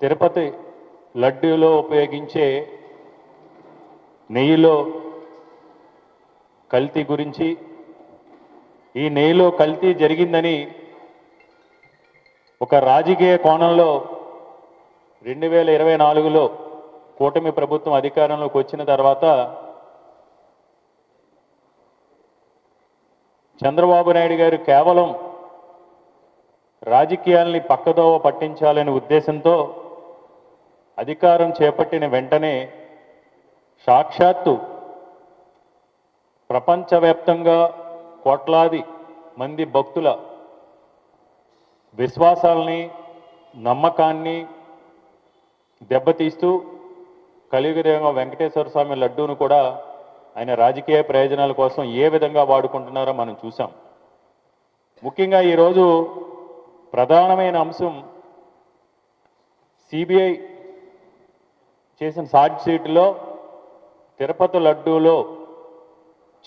తిరుపతి లడ్డూలో ఉపయోగించే నెయ్యిలో కల్తీ గురించి ఈ నెయ్యిలో కల్తీ జరిగిందని ఒక రాజకీయ కోణంలో రెండు వేల ఇరవై నాలుగులో కూటమి ప్రభుత్వం అధికారంలోకి వచ్చిన తర్వాత చంద్రబాబు నాయుడు గారు కేవలం రాజకీయాల్ని పక్కదోవ పట్టించాలనే ఉద్దేశంతో అధికారం చేపట్టిన వెంటనే సాక్షాత్తు ప్రపంచవ్యాప్తంగా కోట్లాది మంది భక్తుల విశ్వాసాల్ని నమ్మకాన్ని దెబ్బతీస్తూ కలియుగదేవ వెంకటేశ్వర స్వామి లడ్డూను కూడా ఆయన రాజకీయ ప్రయోజనాల కోసం ఏ విధంగా వాడుకుంటున్నారో మనం చూసాం ముఖ్యంగా ఈరోజు ప్రధానమైన అంశం సిబిఐ చేసిన ఛార్జ్ షీట్లో తిరుపతి లడ్డూలో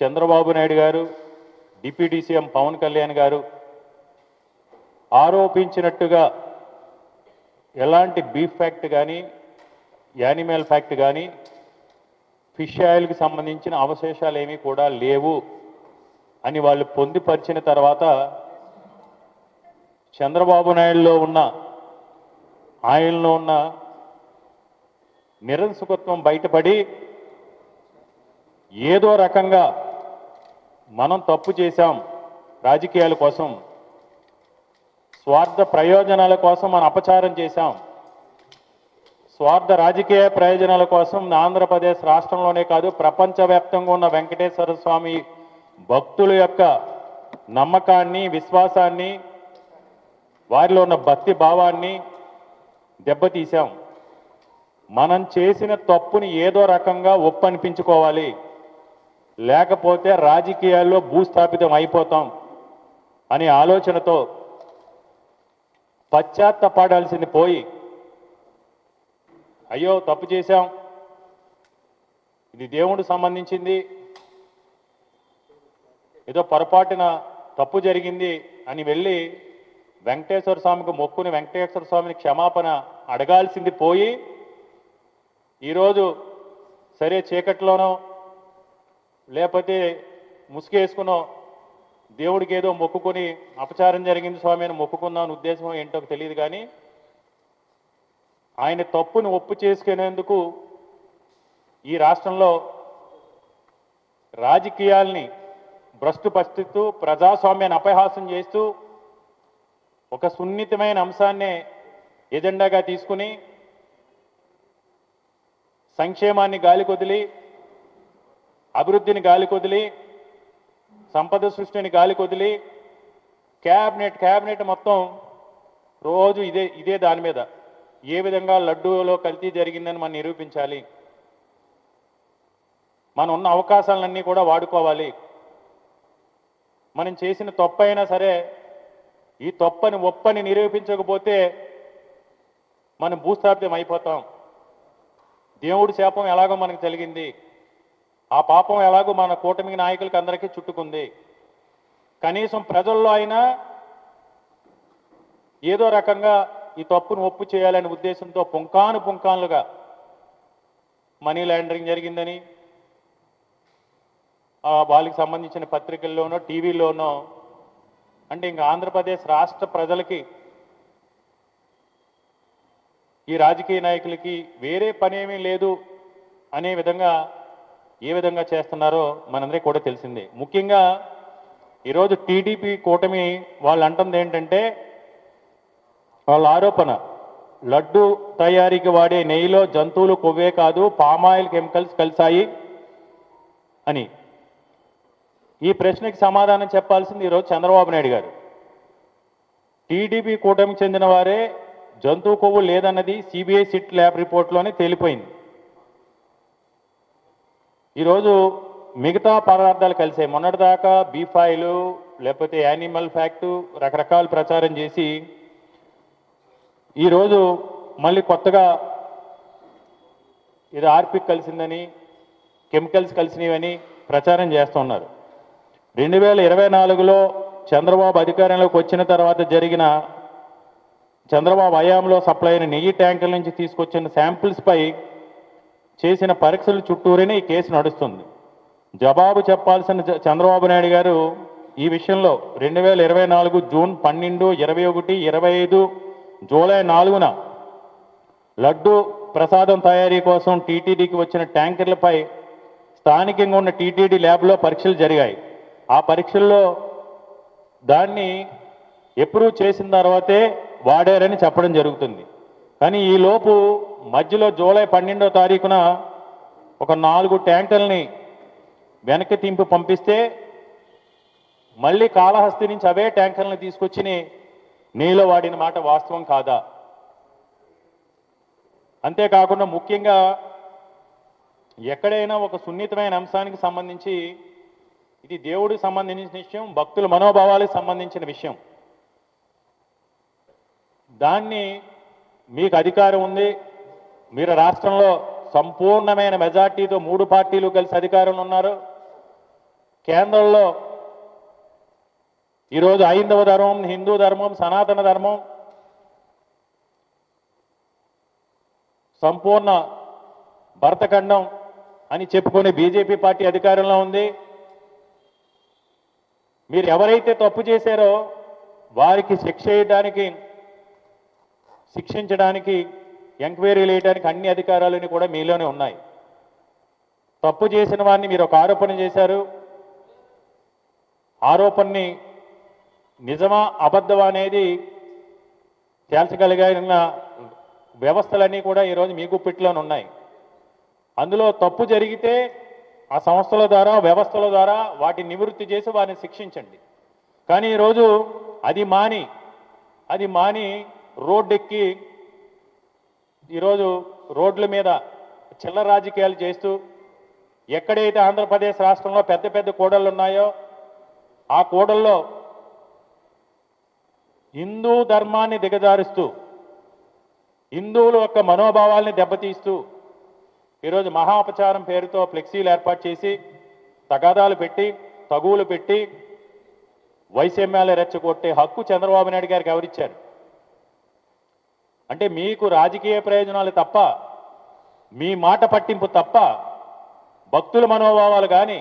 చంద్రబాబు నాయుడు గారు డిప్యూటీ సీఎం పవన్ కళ్యాణ్ గారు ఆరోపించినట్టుగా ఎలాంటి బీఫ్ ఫ్యాక్ట్ కానీ యానిమల్ ఫ్యాక్ట్ కానీ ఫిష్ ఆయిల్కి సంబంధించిన అవశేషాలు ఏమీ కూడా లేవు అని వాళ్ళు పొందుపరిచిన తర్వాత చంద్రబాబు నాయుడులో ఉన్న ఆయనలో ఉన్న నిరంసుకత్వం బయటపడి ఏదో రకంగా మనం తప్పు చేశాం రాజకీయాల కోసం స్వార్థ ప్రయోజనాల కోసం మనం అపచారం చేశాం. స్వార్థ రాజకీయ ప్రయోజనాల కోసం ఆంధ్రప్రదేశ్ రాష్ట్రంలోనే కాదు ప్రపంచవ్యాప్తంగా ఉన్న వెంకటేశ్వర స్వామి భక్తుల యొక్క నమ్మకాన్ని విశ్వాసాన్ని వారిలో ఉన్న భక్తి భావాన్ని దెబ్బతీశాం. మనం చేసిన తప్పుని ఏదో రకంగా ఒప్పనిపించుకోవాలి. లేకపోతే రాజకీయాల్లో భూస్థాపితం అయిపోతాం అనే ఆలోచనతో పశ్చాత్తపడాల్సింది పోయి అయ్యో తప్పు చేశాం. ఇది దేవుడు సంబంధించింది. ఏదో పొరపాటున తప్పు జరిగింది అని వెళ్ళి వెంకటేశ్వర స్వామికి మొక్కుని వెంకటేశ్వర స్వామిని క్షమాపణ అడగాల్సింది పోయి ఈరోజు సరే చీకట్లోనో లేకపోతే ముసుగేసుకునో దేవుడికి ఏదో మొక్కుకొని అపచారం జరిగింది స్వామి అని మొక్కుకుందాం ఉద్దేశం ఏంటో తెలియదు కానీ ఆయన తప్పును ఒప్పు చేసుకునేందుకు ఈ రాష్ట్రంలో రాజకీయాల్ని భ్రష్టుపరుస్తూ ప్రజాస్వామ్యాన్ని అపహాసం చేస్తూ ఒక సున్నితమైన అంశాన్నే ఎజెండాగా తీసుకుని సంక్షేమాన్ని గాలి కొదిలి అభివృద్ధిని గాలి కొదిలి సంపద సృష్టిని గాలి కొదిలి క్యాబినెట్ క్యాబినెట్ మొత్తం రోజు ఇదే ఇదే దాని మీద. ఏ విధంగా లడ్డూలో కల్తీ జరిగిందని మనం నిరూపించాలి. మనం ఉన్న అవకాశాలన్నీ కూడా వాడుకోవాలి. మనం చేసిన తప్పు అయినా సరే ఈ తప్పని ఒప్పని నిరూపించకపోతే మనం భూస్థాప్యం అయిపోతాం. దేవుడి శాపం ఎలాగో మనకు తెలిగింది ఆ పాపం ఎలాగో మన కూటమి నాయకులకి అందరికీ చుట్టుకుంది. కనీసం ప్రజల్లో అయినా ఏదో రకంగా ఈ తప్పును ఒప్పు చేయాలనే ఉద్దేశంతో పుంకాను పుంకానులుగా మనీ లాండరింగ్ జరిగిందని ఆ వాళ్ళకి సంబంధించిన పత్రికల్లోనో టీవీలోనో అంటే ఇంకా ఆంధ్రప్రదేశ్ రాష్ట్ర ప్రజలకి ఈ రాజకీయ నాయకులకి వేరే పనేమీ లేదు అనే విధంగా ఏ విధంగా చేస్తున్నారో మనందరికీ కూడా తెలిసిందే. ముఖ్యంగా ఈరోజు టీడీపీ కూటమి వాళ్ళు అంటుంది ఏంటంటే వాళ్ళ ఆరోపణ లడ్డు తయారీకి వాడే నెయ్యిలో జంతువులు కొవ్వే కాదు పామాయిల్ కెమికల్స్ కలిసాయి అని. ఈ ప్రశ్నకి సమాధానం చెప్పాల్సింది ఈరోజు చంద్రబాబు నాయుడు గారు. టీడీపీ కూటమికి చెందిన వారే జంతువు కొవ్వు లేదన్నది సిబిఐ సిట్ ల్యాబ్ రిపోర్ట్లోనే తేలిపోయింది. ఈరోజు మిగతా పదార్థాలు కలిసాయి మొన్నటిదాకా బీఫాయిలు లేకపోతే యానిమల్ ఫ్యాక్టు రకరకాల ప్రచారం చేసి ఈరోజు మళ్ళీ కొత్తగా ఇది ఆర్పిక్ కలిసిందని కెమికల్స్ కలిసినవని ప్రచారం చేస్తున్నారు. రెండు వేల ఇరవై నాలుగులో చంద్రబాబు అధికారంలోకి వచ్చిన తర్వాత జరిగిన చంద్రబాబు హయాంలో సప్లై అయిన నెయ్యి ట్యాంకుల నుంచి తీసుకొచ్చిన శాంపిల్స్పై చేసిన పరీక్షల చుట్టూరేనే ఈ కేసు నడుస్తుంది. జవాబు చెప్పాల్సిన చంద్రబాబు నాయుడు గారు ఈ విషయంలో రెండు వేల ఇరవై నాలుగు జూన్ పన్నెండు ఇరవై ఒకటి ఇరవై ఐదు జూలై నాలుగున లడ్డు ప్రసాదం తయారీ కోసం టీటీడీకి వచ్చిన ట్యాంకర్లపై స్థానికంగా ఉన్న టీటీడీ ల్యాబ్లో పరీక్షలు జరిగాయి. ఆ పరీక్షల్లో దాన్ని ఎప్రూవ్ చేసిన తర్వాతే వాడారని చెప్పడం జరుగుతుంది. కానీ ఈ లోపు మధ్యలో జూలై పన్నెండో తారీఖున ఒక నాలుగు ట్యాంకర్ని వెనక్కి తింపి పంపిస్తే మళ్ళీ కాళహస్తి నుంచి అవే ట్యాంకర్లను తీసుకొచ్చి నీలో వాడిన మాట వాస్తవం కాదా? అంతేకాకుండా ముఖ్యంగా ఎక్కడైనా ఒక సున్నితమైన అంశానికి సంబంధించి ఇది దేవుడికి సంబంధించిన విషయం భక్తుల మనోభావాలకు సంబంధించిన విషయం. దాన్ని మీకు అధికారం ఉంది. మీరు రాష్ట్రంలో సంపూర్ణమైన మెజార్టీతో మూడు పార్టీలు కలిసి అధికారంలో ఉన్నారు. కేంద్రంలో ఈరోజు ఐందవ ధర్మం హిందూ ధర్మం సనాతన ధర్మం సంపూర్ణ భరతఖండం అని చెప్పుకునే బీజేపీ పార్టీ అధికారంలో ఉంది. మీరు ఎవరైతే తప్పు చేశారో వారికి శిక్ష వేయడానికి శిక్షించడానికి ఎంక్వైరీలు వేయడానికి అన్ని అధికారాలని కూడా మీలోనే ఉన్నాయి. తప్పు చేసిన వారిని మీరు ఒక ఆరోపణ చేశారు. ఆరోపణని నిజమా అబద్ధమా అనేది తేల్చగలిగిన వ్యవస్థలన్నీ కూడా ఈరోజు మీ గుప్పిట్లోనే ఉన్నాయి. అందులో తప్పు జరిగితే ఆ సంస్థల ద్వారా వ్యవస్థల ద్వారా వాటిని నివృత్తి చేసి వారిని శిక్షించండి. కానీ ఈరోజు అది మాని అది మాని రోడ్డెక్కి ఈరోజు రోడ్ల మీద చిల్లర రాజకీయాలు చేస్తూ ఎక్కడైతే ఆంధ్రప్రదేశ్ రాష్ట్రంలో పెద్ద పెద్ద కూడళ్ళు ఉన్నాయో ఆ కూడల్లో హిందూ ధర్మాన్ని దిగజారుస్తూ హిందువుల యొక్క మనోభావాల్ని దెబ్బతీస్తూ ఈరోజు మహాపచారం పేరుతో ఫ్లెక్సీలు ఏర్పాటు చేసి తగాదాలు పెట్టి తగువులు పెట్టి వైసమ్యాలు రెచ్చగొట్టే హక్కు చంద్రబాబు నాయుడు గారికి ఎవరిచ్చారు? అంటే మీకు రాజకీయ ప్రయోజనాలు తప్ప మీ మాట పట్టింపు తప్ప భక్తుల మనోభావాలు కానీ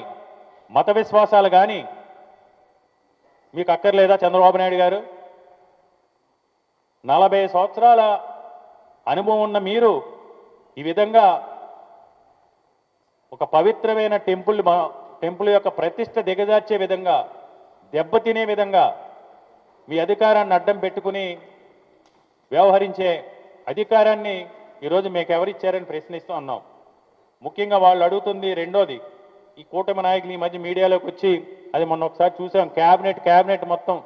మత విశ్వాసాలు కానీ మీకు అక్కర్లేదా చంద్రబాబు నాయుడు గారు? నలభై సంవత్సరాల అనుభవం ఉన్న మీరు ఈ విధంగా ఒక పవిత్రమైన టెంపుల్ మా- టెంపుల్ యొక్క ప్రతిష్ట దిగజార్చే విధంగా దెబ్బతినే విధంగా మీ అధికారాన్ని అడ్డం పెట్టుకుని వ్యవహరించే అధికారాన్ని ఈరోజు మీకు ఎవరిచ్చారని ప్రశ్నిస్తూ అన్నాం. ముఖ్యంగా వాళ్ళు అడుగుతుంది రెండోది ఈ కూటమి నాయకులు ఈ మధ్య మీడియాలోకి వచ్చి అది మొన్న ఒకసారి చూసాం క్యాబినెట్ క్యాబినెట్ మొత్తం.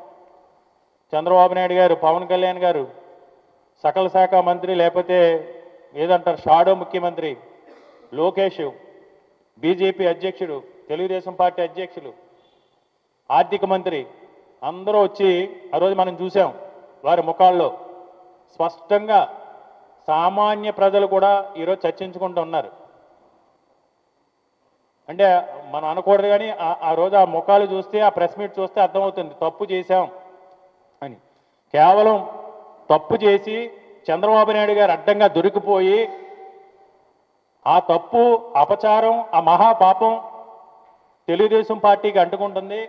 చంద్రబాబు నాయుడు గారు పవన్ కళ్యాణ్ గారు సకల శాఖ మంత్రి లేకపోతే ఏదంటారు షాడో ముఖ్యమంత్రి లోకేష్ బీజేపీ అధ్యక్షుడు తెలుగుదేశం పార్టీ అధ్యక్షులు ఆర్థిక మంత్రి అందరూ వచ్చి ఆ రోజు మనం చూసాం వారి ముఖాల్లో. స్పష్టంగా సామాన్య ప్రజలు కూడా ఈరోజు చర్చించుకుంటూ ఉన్నారు. అంటే మనం అనకూడదు కానీ ఆ- రోజు ఆ ముఖాలు చూస్తే ఆ ప్రెస్ మీట్ చూస్తే అర్థమవుతుంది తప్పు చేశాం అని. కేవలం తప్పు చేసి చంద్రబాబు నాయుడు గారు అడ్డంగా దొరికిపోయి ఆ తప్పు అపచారం ఆ మహాపాపం తెలుగుదేశం పార్టీకి అంటుకుంటుంది.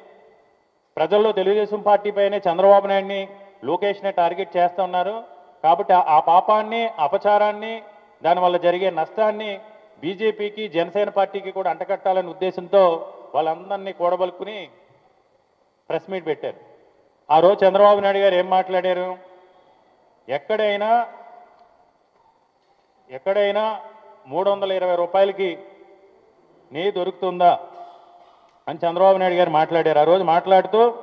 ప్రజల్లో తెలుగుదేశం పార్టీ పైనే చంద్రబాబు నాయుడిని లోకేష్నే టార్గెట్ చేస్తూ ఉన్నారు. కాబట్టి ఆ- పాపాన్ని అపచారాన్ని దానివల్ల జరిగే నష్టాన్ని బీజేపీకి జనసేన పార్టీకి కూడా అంటకట్టాలనే ఉద్దేశంతో వాళ్ళందరినీ కూడబలుకుని ప్రెస్ మీట్ పెట్టారు. ఆ రోజు చంద్రబాబు నాయుడు గారు ఏం మాట్లాడారు? ఎక్కడైనా ఎక్కడైనా మూడు వందల ఇరవై రూపాయలకి నెయ్యి దొరుకుతుందా అని చంద్రబాబు నాయుడు గారు మాట్లాడారు. ఆ రోజు మాట్లాడుతూ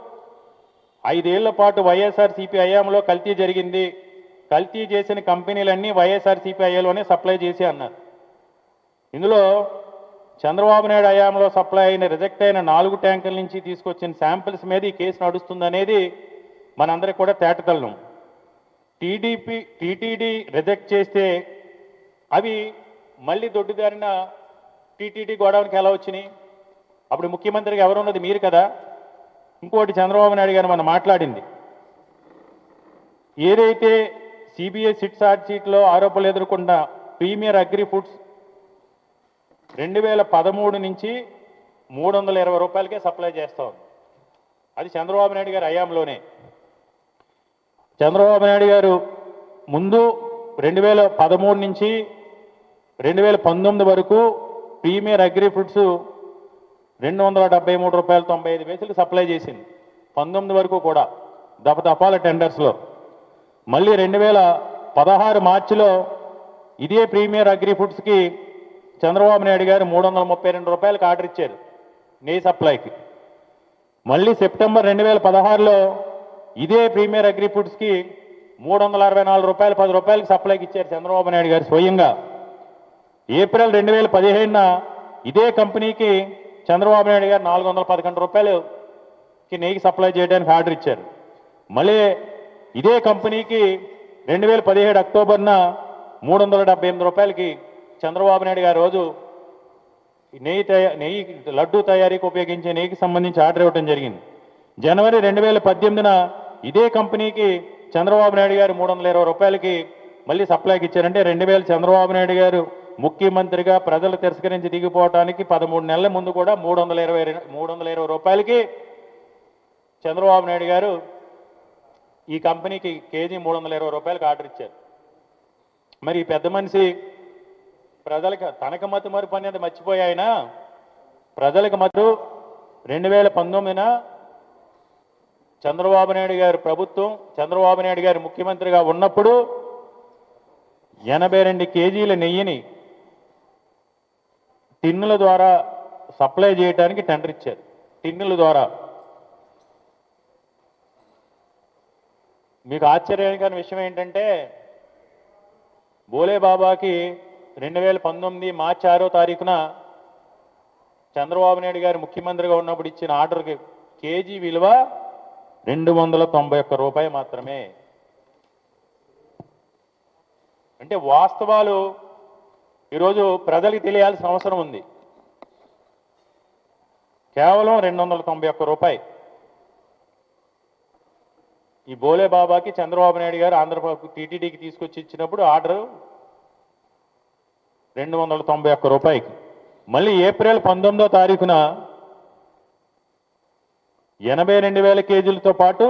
ఐదేళ్ళ పాటు వైఎస్ఆర్సీపీ హయాంలో కల్తీ జరిగింది. కల్తీ చేసిన కంపెనీలన్నీ వైఎస్ఆర్సీపీ హయాంలోనే సప్లై చేసి అన్నారు. ఇందులో చంద్రబాబు నాయుడు హయాంలో సప్లై అయిన రిజెక్ట్ అయిన నాలుగు ట్యాంకుల నుంచి తీసుకొచ్చిన శాంపిల్స్ మీద ఈ కేసు నడుస్తుందనేది మనందరికి కూడా తేటతల్లం. టీడీపీ టీటీడీ రిజెక్ట్ చేస్తే అవి మళ్ళీ దొడ్డుదారిన టీటీడీ గోడౌన్కి ఎలా వచ్చినాయి? అప్పుడు ముఖ్యమంత్రికి ఎవరున్నది మీరు కదా? ఇంకోటి చంద్రబాబు నాయుడు గారు మనం మాట్లాడింది. ఏదైతే సిబిఐ సిట్ సాట్ ఆరోపణలు ఎదుర్కొన్న ప్రీమియర్ అగ్రి ఫుడ్స్ రెండు వేల పదమూడు నుంచి మూడు వందల ఇరవై రూపాయలకే సప్లై చేస్తాం అది చంద్రబాబు నాయుడు గారి హయాంలోనే. చంద్రబాబు నాయుడు గారు ముందు రెండు వేల పదమూడు నుంచి రెండు వేల పంతొమ్మిది వరకు ప్రీమియర్ అగ్రి ఫుడ్స్ రెండు వందల డెబ్బై మూడు రూపాయల తొంభై ఐదు పైసలు సప్లై చేసింది. పంతొమ్మిది వరకు కూడా దపదపాల టెండర్స్లో మళ్ళీ రెండు వేల పదహారు మార్చిలో ఇదే ప్రీమియర్ అగ్రి ఫుడ్స్కి చంద్రబాబు నాయుడు గారు మూడు వందల ముప్పై రెండు రూపాయలకు ఆర్డర్ ఇచ్చారు నెయ్యి సప్లైకి. మళ్ళీ సెప్టెంబర్ రెండు వేల పదహారులో ఇదే ప్రీమియర్ అగ్రి ఫుడ్స్కి మూడు వందల అరవై నాలుగు రూపాయలు పది రూపాయలకి సప్లైకి ఇచ్చారు చంద్రబాబు నాయుడు గారు స్వయంగా. ఏప్రిల్ రెండు వేల పదిహేనున ఇదే కంపెనీకి చంద్రబాబు నాయుడు గారు నాలుగు వందల పదకొండు రూపాయలుకి నెయ్యి సప్లై చేయడానికి ఆర్డర్ ఇచ్చారు. మళ్ళీ ఇదే కంపెనీకి రెండు వేల పదిహేడు అక్టోబర్న మూడు వందల డెబ్బై ఎనిమిది రూపాయలకి చంద్రబాబు నాయుడు గారు రోజు నెయ్యి తయా నెయ్యి లడ్డూ తయారీకి ఉపయోగించే నెయ్యికి సంబంధించి ఆర్డర్ ఇవ్వడం జరిగింది. జనవరి రెండు వేల పద్దెనిమిదిన ఇదే కంపెనీకి చంద్రబాబు నాయుడు గారు మూడు వందల ఇరవై రూపాయలకి మళ్ళీ సప్లైకి ఇచ్చారంటే రెండు వేల చంద్రబాబు నాయుడు గారు ముఖ్యమంత్రిగా ప్రజలు తిరస్కరించి దిగిపోవడానికి పదమూడు నెలల ముందు కూడా మూడు వందల ఇరవై మూడు వందల ఇరవై రూపాయలకి చంద్రబాబు నాయుడు గారు ఈ కంపెనీకి కేజీ మూడు వందల ఇరవై రూపాయలకు ఆర్డర్ ఇచ్చారు. మరి ఈ పెద్ద మనిషి ప్రజలకు తనకు మతి మరుపు పని మర్చిపోయి ఆయన ప్రజలకు మత్తు రెండు వేల పంతొమ్మిదిన చంద్రబాబు నాయుడు గారి ప్రభుత్వం చంద్రబాబు నాయుడు గారు ముఖ్యమంత్రిగా ఉన్నప్పుడు ఎనభై రెండు కేజీల నెయ్యిని టిన్నుల ద్వారా సప్లై చేయడానికి టెండర్ ఇచ్చారు. టిన్నుల ద్వారా. మీకు ఆశ్చర్యకరమైన విషయం ఏంటంటే బోలే బాబాకి రెండు వేల పంతొమ్మిది మార్చి ఆరో తారీఖున చంద్రబాబు నాయుడు గారు ముఖ్యమంత్రిగా ఉన్నప్పుడు ఇచ్చిన ఆర్డర్కి కేజీ విలువ రెండు వందల తొంభై ఒక్క రూపాయి మాత్రమే. అంటే వాస్తవాలు ఈరోజు ప్రజలకు తెలియాల్సిన అవసరం ఉంది. కేవలం రెండు వందల తొంభై ఒక్క రూపాయి. ఈ బోలే బాబాకి చంద్రబాబు నాయుడు గారు ఆంధ్రప్రదేశ్ టీటీడీకి తీసుకొచ్చి ఇచ్చినప్పుడు ఆర్డర్ రెండు వందల తొంభై ఒక్క రూపాయికి. మళ్ళీ ఏప్రిల్ పంతొమ్మిదో తారీఖున ఎనభై రెండు వేల కేజీలతో పాటు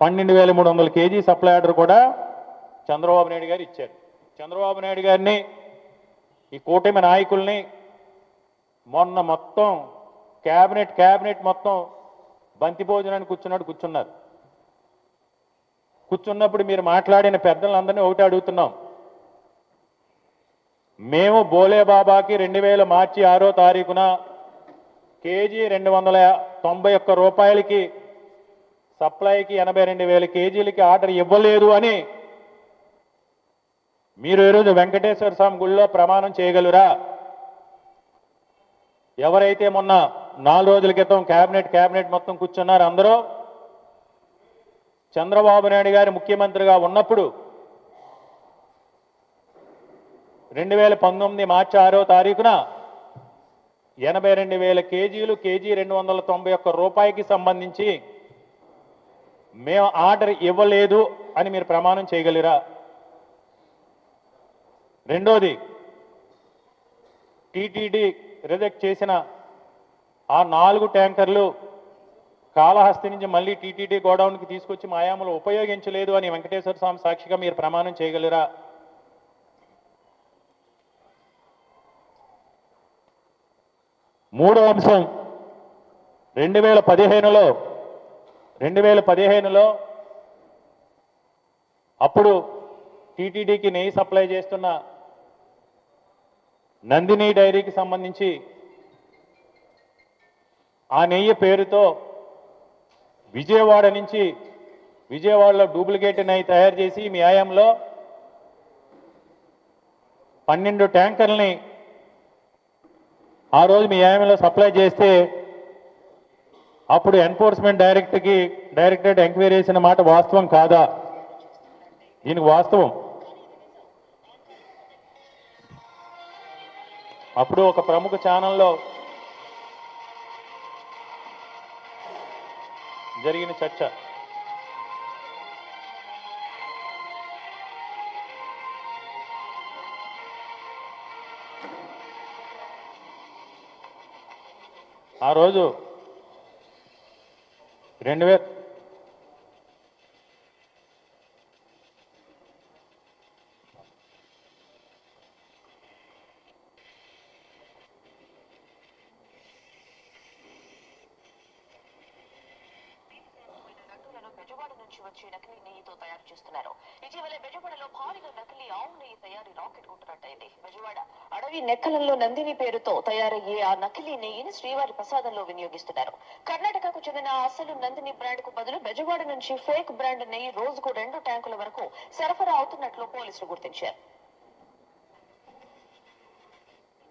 పన్నెండు వేల మూడు వందల కేజీ సప్లై ఆర్డర్ కూడా చంద్రబాబు నాయుడు గారు ఇచ్చారు. చంద్రబాబు నాయుడు గారిని ఈ కూటమి నాయకుల్ని మొన్న మొత్తం క్యాబినెట్ క్యాబినెట్ మొత్తం బంతి భోజనానికి కూర్చున్నాడు కూర్చున్నారు. కూర్చున్నప్పుడు మీరు మాట్లాడిన పెద్దలందరినీ ఒకటి అడుగుతున్నాం. మేము బోలేబాబాకి రెండు వేల మార్చి ఆరో తారీఖున కేజీ రెండు వందల తొంభై ఒక్క రూపాయలకి సప్లైకి ఎనభై రెండు వేల కేజీలకి ఆర్డర్ ఇవ్వలేదు అని మీరు ఈరోజు వెంకటేశ్వర స్వామి గుళ్ళో ప్రమాణం చేయగలరా? ఎవరైతే మొన్న నాలుగు రోజుల క్రితం క్యాబినెట్ క్యాబినెట్ మొత్తం కూర్చున్నారు అందరూ చంద్రబాబు నాయుడు గారు ముఖ్యమంత్రిగా ఉన్నప్పుడు రెండు వేల పంతొమ్మిది మార్చి ఆరో తారీఖున ఎనభై రెండు వేల కేజీలు కేజీ రెండు వందల తొంభై ఒక్క రూపాయికి సంబంధించి మేము ఆర్డర్ ఇవ్వలేదు అని మీరు ప్రమాణం చేయగలరా? రెండోది టీటీడీ రిజెక్ట్ చేసిన ఆ నాలుగు ట్యాంకర్లు కాళహస్తి నుంచి మళ్ళీ టీటీడీ గోడౌన్కి తీసుకొచ్చి మాయాములు ఉపయోగించలేదు అని వెంకటేశ్వర స్వామి సాక్షిగా మీరు ప్రమాణం చేయగలరా? మూడో అంశం. రెండు వేల పదిహేనులో రెండు వేల పదిహేనులో అప్పుడు టీటీడీకి నెయ్యి సప్లై చేస్తున్న నందిని డైరీకి సంబంధించి ఆ నెయ్యి పేరుతో విజయవాడ నుంచి విజయవాడలో డూప్లికేట్ని తయారు చేసి మీ ఆయంలో పన్నెండు ట్యాంకర్ని ఆ రోజు మీ ఆయంలో సప్లై చేస్తే అప్పుడు ఎన్ఫోర్స్మెంట్ డైరెక్టర్కి డైరెక్టరేట్ ఎంక్వైరీ చేసిన మాట వాస్తవం కాదా? దీనికి వాస్తవం. అప్పుడు ఒక ప్రముఖ ఛానల్లో జరిగిన చర్చ. ఆ రోజు రెండు వేల నకిలీ నెయ్యిని శ్రీవారి ప్రసాదంలో వినియోగిస్తున్నారు. కర్ణాటకకు చెందిన అసలు నందిని బ్రాండ్కు బదులు బెజవాడ నుంచి ఫేక్ బ్రాండ్ నెయ్యి రోజుకు రెండు ట్యాంకుల వరకు సరఫరా అవుతున్నట్లు పోలీసులు గుర్తించారు.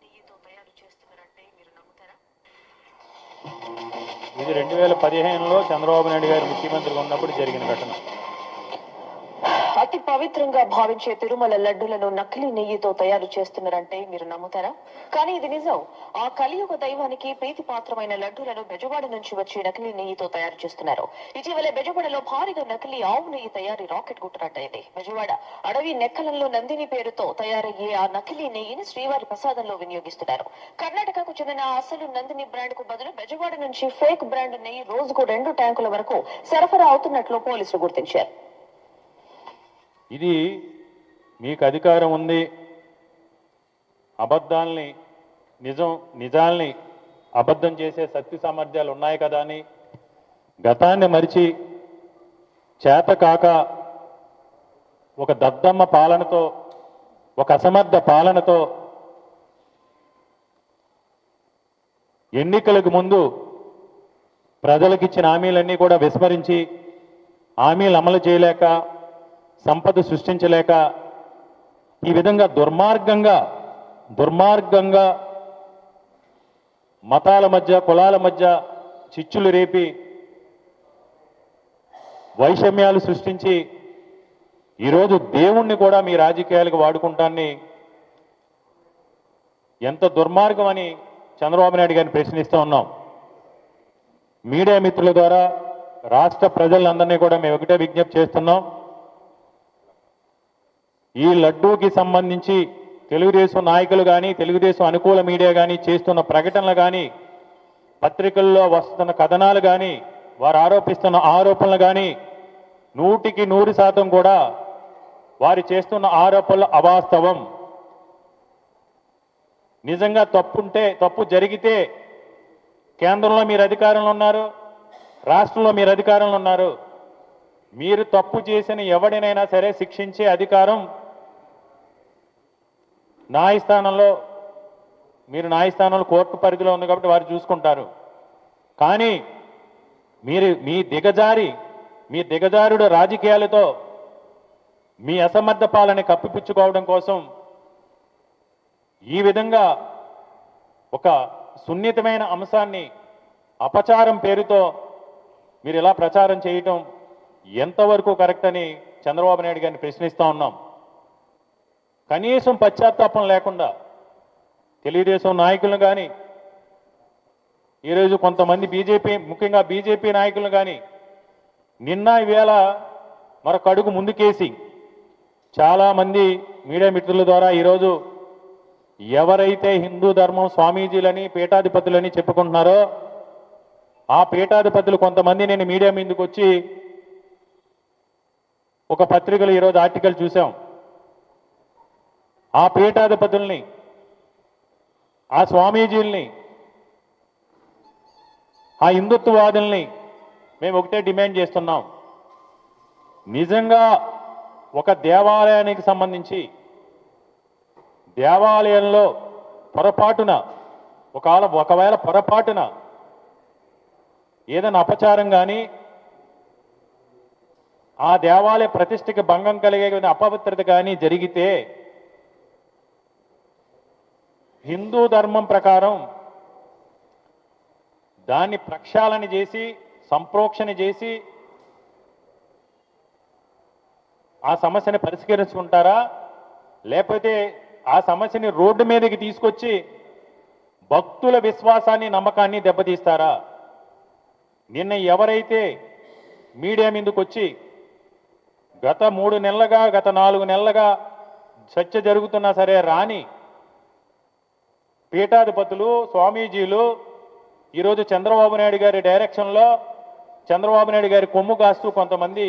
నెయ్యితో తయారు చేస్తున్నారంటే మీరు ఇది రెండు వేల పదిహేనులో చంద్రబాబు నాయుడు గారు ముఖ్యమంత్రిగా ఉన్నప్పుడు జరిగిన ఘటన. పవిత్రంగా భావించే తిరుమల లడ్డులను నకిలీ నెయ్యితో తయారు చేస్తున్నారంటే మీరు నమ్ముతారా? కానీ ఇది నిజం. ఆ కలియుగ దైవానికి ప్రీతి పాత్రమైన లడ్డులను బెజవాడ నుంచి వచ్చే నకిలీ నెయ్యితో తయారు చేస్తున్నారు. ఇటీవల బెజవాడలో భారీగా నకిలీ ఆవు నెయ్యి తయారీ రాకెట్ గుట్టునట్టయింది బెజవాడ అడవి నెక్కలంలో నందిని పేరుతో తయారయ్యే ఆ నకిలీ నెయ్యిని శ్రీవారి ప్రసాదంలో వినియోగిస్తున్నారు. కర్ణాటకకు చెందిన అసలు నందిని బ్రాండ్కు బదులు బెజవాడ నుంచి ఫేక్ బ్రాండ్ నెయ్యి రోజుకు రెండు ట్యాంకుల వరకు సరఫరా అవుతున్నట్లు పోలీసులు గుర్తించారు. ఇది మీకు అధికారం ఉంది. అబద్ధాల్ని నిజం నిజాల్ని అబద్ధం చేసే శక్తి సామర్థ్యాలు ఉన్నాయి కదా అని గతాన్ని మరిచి చేత కాక ఒక దద్దమ్మ పాలనతో ఒక అసమర్థ పాలనతో ఎన్నికలకు ముందు ప్రజలకు ఇచ్చిన హామీలన్నీ కూడా విస్మరించి హామీలు అమలు చేయలేక సంపద సృష్టించలేక ఈ విధంగా దుర్మార్గంగా దుర్మార్గంగా మతాల మధ్య కులాల మధ్య చిచ్చులు రేపి వైషమ్యాలు సృష్టించి ఈరోజు దేవుణ్ణి కూడా మీ రాజకీయాలకు వాడుకుంటాన్ని ఎంత దుర్మార్గం అని చంద్రబాబు నాయుడు గారిని ప్రశ్నిస్తూ ఉన్నాం. మీడియా మిత్రుల ద్వారా రాష్ట్ర ప్రజలందరినీ కూడా మేము ఒకటే విజ్ఞప్తి చేస్తున్నాం. ఈ లడ్డూకి సంబంధించి తెలుగుదేశం నాయకులు కానీ తెలుగుదేశం అనుకూల మీడియా కానీ చేస్తున్న ప్రకటనలు కానీ పత్రికల్లో వస్తున్న కథనాలు కానీ వారు ఆరోపిస్తున్న ఆరోపణలు కానీ నూటికి నూరు శాతం కూడా వారు చేస్తున్న ఆరోపణలు అవాస్తవం. నిజంగా తప్పుంటే తప్పు జరిగితే కేంద్రంలో మీరు అధికారంలో ఉన్నారు రాష్ట్రంలో మీరు అధికారంలో ఉన్నారు. మీరు తప్పు చేసిన ఎవడినైనా సరే శిక్షించే అధికారం న్యాయస్థానంలో మీరు న్యాయస్థానంలో కోర్టు పరిధిలో ఉంది కాబట్టి వారు చూసుకుంటారు. కానీ మీరు మీ దిగజారి మీ దిగజారుడు రాజకీయాలతో మీ అసమర్థ పాలని కప్పిపుచ్చుకోవడం కోసం ఈ విధంగా ఒక సున్నితమైన అంశాన్ని అపచారం పేరుతో మీరు ఇలా ప్రచారం చేయటం ఎంతవరకు కరెక్ట్ అని చంద్రబాబు నాయుడు గారిని ప్రశ్నిస్తూ ఉన్నాం. కనీసం పశ్చాత్తాపం లేకుండా తెలుగుదేశం నాయకులను కానీ ఈరోజు కొంతమంది బీజేపీ ముఖ్యంగా బీజేపీ నాయకులను కానీ నిన్న ఈవేళ మరొక అడుగు ముందుకేసి చాలామంది మీడియా మిత్రుల ద్వారా ఈరోజు ఎవరైతే హిందూ ధర్మం స్వామీజీలని పీఠాధిపతులని చెప్పుకుంటున్నారో ఆ పీఠాధిపతులు కొంతమంది నేను మీడియా మీదకి వచ్చి ఒక పత్రికలో ఈరోజు ఆర్టికల్ చూసాం ఆ పీఠాధిపతుల్ని ఆ స్వామీజీల్ని ఆ హిందుత్వవాదుల్ని మేము ఒకటే డిమాండ్ చేస్తున్నాం. నిజంగా ఒక దేవాలయానికి సంబంధించి దేవాలయంలో పొరపాటున ఒకవేళ ఒకవేళ పొరపాటున ఏదైనా అపచారం కానీ ఆ దేవాలయ ప్రతిష్టకి భంగం కలిగే అపవిత్రత కానీ జరిగితే హిందూ ధర్మం ప్రకారం దాన్ని ప్రక్షాళన చేసి సంప్రోక్షణ చేసి ఆ సమస్యని పరిష్కరించుకుంటారా? లేకపోతే ఆ సమస్యని రోడ్డు మీదకి తీసుకొచ్చి భక్తుల విశ్వాసాన్ని నమ్మకాన్ని దెబ్బతీస్తారా? నిన్న ఎవరైతే మీడియా మీదకి వచ్చి గత మూడు నెలలుగా గత నాలుగు నెలలుగా చర్చ జరుగుతున్నా సరే రాని పీఠాధిపతులు స్వామీజీలు ఈరోజు చంద్రబాబు నాయుడు గారి డైరెక్షన్లో చంద్రబాబు నాయుడు గారి కొమ్ము కాస్తూ కొంతమంది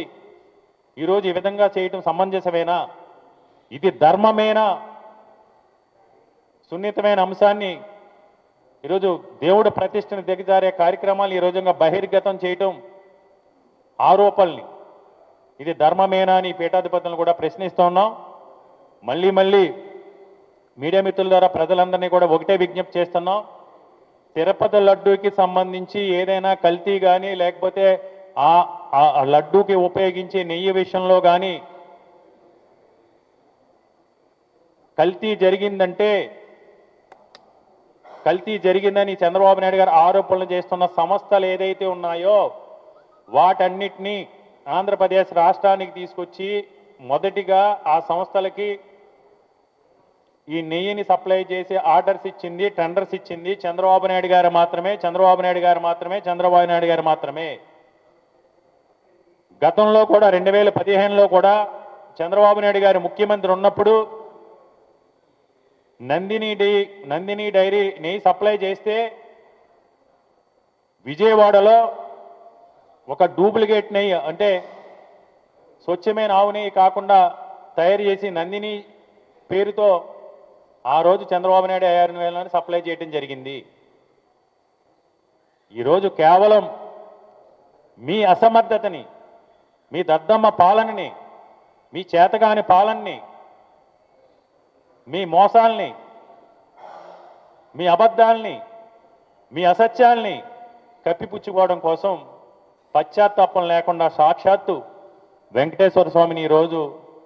ఈరోజు ఈ విధంగా చేయటం సమంజసమేనా? ఇది ధర్మమేనా? సున్నితమైన అంశాన్ని ఈరోజు దేవుడు ప్రతిష్టను దిగజారే కార్యక్రమాలు ఈ రోజుగా బహిర్గతం చేయటం ఆరోపణల్ని ఇది ధర్మమేనా అని పీఠాధిపతులను కూడా ప్రశ్నిస్తూ ఉన్నాం. మళ్ళీ మళ్ళీ మీడియా మిత్రుల ద్వారా ప్రజలందరినీ కూడా ఒకటే విజ్ఞప్తి చేస్తున్నాం. తిరుపతి లడ్డూకి సంబంధించి ఏదైనా కల్తీ కానీ లేకపోతే ఆ లడ్డూకి ఉపయోగించే నెయ్యి విషయంలో కానీ కల్తీ జరిగిందంటే కల్తీ జరిగిందని చంద్రబాబు నాయుడు గారు ఆరోపణలు చేస్తున్న సంస్థలు ఏదైతే ఉన్నాయో వాటన్నిటినీ ఆంధ్రప్రదేశ్ రాష్ట్రానికి తీసుకొచ్చి మొదటిగా ఆ సంస్థలకి ఈ నెయ్యిని సప్లై చేసి ఆర్డర్స్ ఇచ్చింది టెండర్స్ ఇచ్చింది చంద్రబాబు నాయుడు గారు మాత్రమే చంద్రబాబు నాయుడు గారు మాత్రమే చంద్రబాబు నాయుడు గారు మాత్రమే. గతంలో కూడా రెండు వేల పదిహేనులో కూడా చంద్రబాబు నాయుడు గారు ముఖ్యమంత్రి ఉన్నప్పుడు నందిని డై నందిని డైరీ నెయ్యి సప్లై చేస్తే విజయవాడలో ఒక డూప్లికేట్ నెయ్యి అంటే స్వచ్ఛమైన ఆవు నెయ్యి కాకుండా తయారు చేసి నందిని పేరుతో ఆ రోజు చంద్రబాబు నాయుడు ఐఆర్ వేలని సప్లై చేయడం జరిగింది. ఈరోజు కేవలం మీ అసమర్థతని మీ దద్దమ్మ పాలనని మీ చేతగాని పాలనని మీ మోసాల్ని మీ అబద్ధాల్ని మీ అసత్యాల్ని కప్పిపుచ్చుకోవడం కోసం పశ్చాత్తాపం లేకుండా సాక్షాత్తు వెంకటేశ్వర స్వామిని ఈరోజు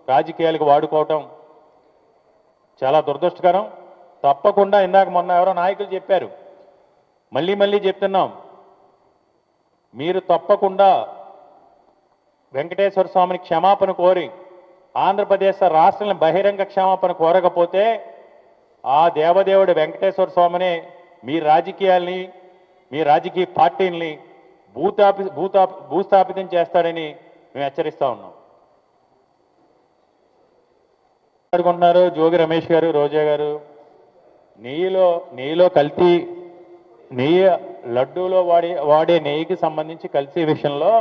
రాజకీయాలకు వాడుకోవటం చాలా దురదృష్టకరం. తప్పకుండా ఇందాక మొన్న ఎవరో నాయకులు చెప్పారు. మళ్ళీ మళ్ళీ చెప్తున్నాం. మీరు తప్పకుండా వెంకటేశ్వర స్వామిని క్షమాపణ కోరి ఆంధ్రప్రదేశ్ రాష్ట్రాలను బహిరంగ క్షమాపణ కోరకపోతే ఆ దేవదేవుడు వెంకటేశ్వర స్వామినే మీ రాజకీయాల్ని మీ రాజకీయ పార్టీల్ని భూతాపి భూతా భూస్థాపితం చేస్తాడని మేము హెచ్చరిస్తా ఉన్నాం. ఉన్నారు జోగి రమేష్ గారు రోజా గారు నెయ్యిలో నెయ్యిలో కల్తీ నెయ్యి లడ్డూలో వాడే వాడే నెయ్యికి సంబంధించి కల్తీ విషయంలో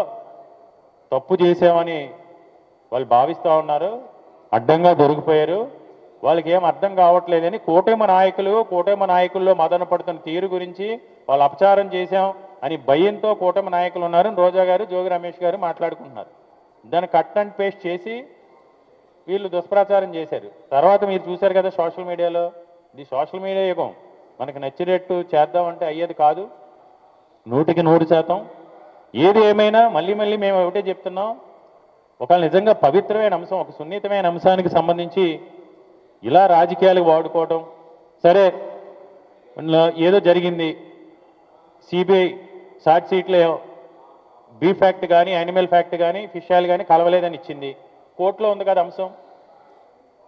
తప్పు చేసామని వాళ్ళు భావిస్తూ ఉన్నారు. అడ్డంగా దొరికిపోయారు. వాళ్ళకి ఏం అర్థం కావట్లేదని కూటమి నాయకులు కూటమి నాయకుల్లో మదన పడుతున్న తీరు గురించి వాళ్ళు అపచారం చేశాం అని భయంతో కూటమి నాయకులు ఉన్నారు రోజా గారు జోగి రమేష్ గారు మాట్లాడుకుంటున్నారు. దాన్ని కట్ అండ్ పేస్ట్ చేసి వీళ్ళు దుష్ప్రచారం చేశారు. తర్వాత మీరు చూశారు కదా సోషల్ మీడియాలో? ఇది సోషల్ మీడియా యుగం. మనకు నచ్చినట్టు చేద్దామంటే అయ్యేది కాదు. నూటికి నూరు శాతం. ఏది ఏమైనా మళ్ళీ మళ్ళీ మేము ఒకటే చెప్తున్నాం. ఒకవేళ నిజంగా పవిత్రమైన అంశం ఒక సున్నితమైన అంశానికి సంబంధించి ఇలా రాజకీయాలకు వాడుకోవడం సరే ఏదో జరిగింది. సిబిఐ షార్ట్ సీట్లో బీ ఫ్యాక్ట్ కానీ యానిమల్ ఫ్యాక్ట్ కానీ ఫిష్ ఆయిల్ కానీ కలవలేదని ఇచ్చింది. కోర్టులో ఉంది కదా అంశం.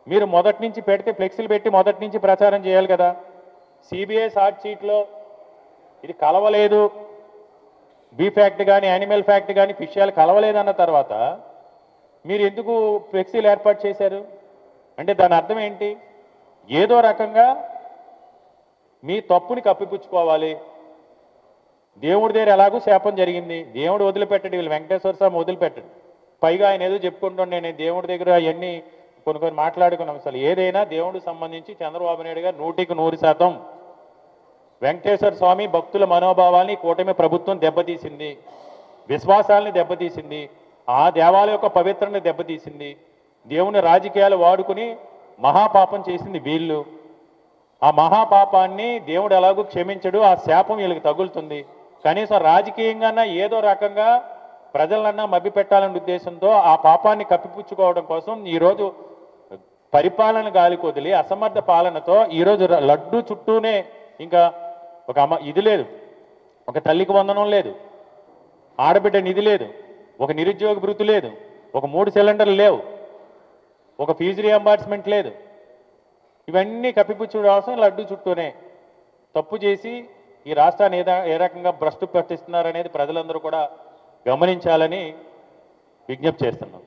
మీరు మొదటి నుంచి పెడితే ఫ్లెక్సీలు పెట్టి మొదటి నుంచి ప్రచారం చేయాలి కదా. సిబిఐ షార్ట్ షీట్లో ఇది కలవలేదు. బీ ఫ్యాక్ట్ కానీ యానిమల్ ఫ్యాక్ట్ కానీ ఫిష్ కలవలేదన్న తర్వాత మీరు ఎందుకు ఫ్లెక్సీలు ఏర్పాటు చేశారు? అంటే దాని అర్థం ఏంటి? ఏదో రకంగా మీ తప్పుని కప్పిపుచ్చుకోవాలి. దేవుడి దగ్గర ఎలాగో శాపం జరిగింది. దేవుడు వదిలిపెట్టడు వీళ్ళు వెంకటేశ్వర స్వామి వదిలిపెట్టడు. పైగా ఆయన ఏదో చెప్పుకుంటుండే నేను దేవుడి దగ్గర అవన్నీ కొన్ని కొన్ని మాట్లాడుకున్నాం అసలు. ఏదైనా దేవుడికి సంబంధించి చంద్రబాబు నాయుడు గారు నూటికి నూరు శాతం వెంకటేశ్వర స్వామి భక్తుల మనోభావాల్ని కూటమి ప్రభుత్వం దెబ్బతీసింది. విశ్వాసాలని దెబ్బతీసింది. ఆ దేవాలయ యొక్క పవిత్రని దెబ్బతీసింది. దేవుని రాజకీయాలు వాడుకుని మహాపాపం చేసింది వీళ్ళు. ఆ మహాపాపాన్ని దేవుడు ఎలాగో క్షమించడు. ఆ శాపం వీళ్ళకి తగులుతుంది. కనీసం రాజకీయంగానా ఏదో రకంగా ప్రజలన్నా మభ్య పెట్టాలనే ఉద్దేశంతో ఆ పాపాన్ని కప్పిపుచ్చుకోవడం కోసం ఈరోజు పరిపాలన గాలికొదిలి అసమర్థ పాలనతో ఈరోజు లడ్డు చుట్టూనే ఇంకా ఒక అమ్మ ఇది లేదు. ఒక తల్లికి వందనం లేదు. ఆడబిడ్డ నిధి లేదు. ఒక నిరుద్యోగ భృతి లేదు. ఒక మూడు సిలిండర్లు లేవు. ఒక ఫీజు రియంబార్స్మెంట్ లేదు. ఇవన్నీ కప్పిపుచ్చుకోవాల్సిన లడ్డు చుట్టూనే తప్పు చేసి ఈ రాష్ట్రాన్ని ఏ ఏ రకంగా భ్రష్టు పట్టిస్తున్నారనేది ప్రజలందరూ కూడా గమనించాలని విజ్ఞప్తి చేస్తున్నాం.